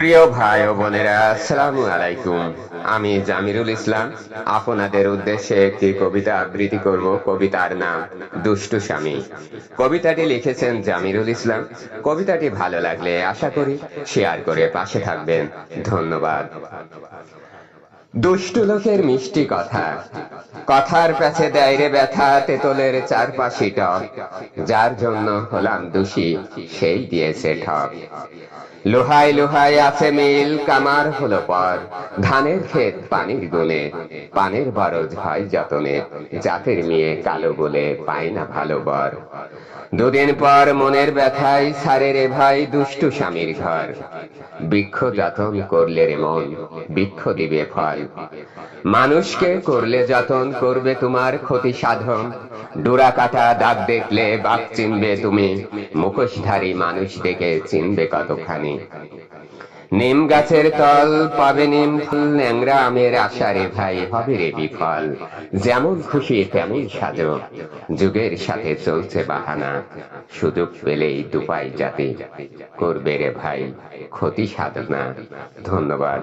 প্রিয় ভাই ও বোনেরা, আসসালামু আলাইকুম। আমি জামিরুল ইসলাম। আপনাদের উদ্দেশ্যে একটি কবিতা আবৃত্তি করব। কবিতার নাম, দুষ্টু স্বামী। কবিতাটি লিখেছেন জামিরুল ইসলাম। কবিতাটি ভালো লাগলে আশা করি শেয়ার করে পাশে থাকবেন। ধন্যবাদ। দুষ্টু লোকের মিষ্টি কথা। কথার কাছে দেয় রে ব্যথা তেতলের চারপাশি টক যার জন্য হলাম দোষী, সেই দিয়েছে ঠক লোহায় লোহায় আছে মিল, কামার হলো পর। ধানের ক্ষেত পানির গুণে পানের বরজ হয় যতনে। জাতের মেয়ে কালো বলে পায় না ভালো বর। দুদিন পর মনের ব্যথায় সারে রে ভাই দুষ্টু স্বামীর ঘর। বৃক্ষ যতন করলে রে মন, বৃক্ষ দিবে ফল। মানুষকে করলে যতন করবে তোমার ক্ষতি সাধন। ডোরা কাটা দাগ দেখলে বাপ চিনবে তুমি, মুখোশধারী মানুষ দেখে চিনবে কতখানি। নিম গাছের তল পাবে নিম ফুল, ন্যাংরা আমের আশারে ভাই, হবে রে বিফল। যেমন খুশি তেমন সাজো, যুগের সাথে চলছে বাহানা। সুযোগ পেলেই দুপাই জাতি করবে রে ভাই, ক্ষতি সাধনা। ধন্যবাদ।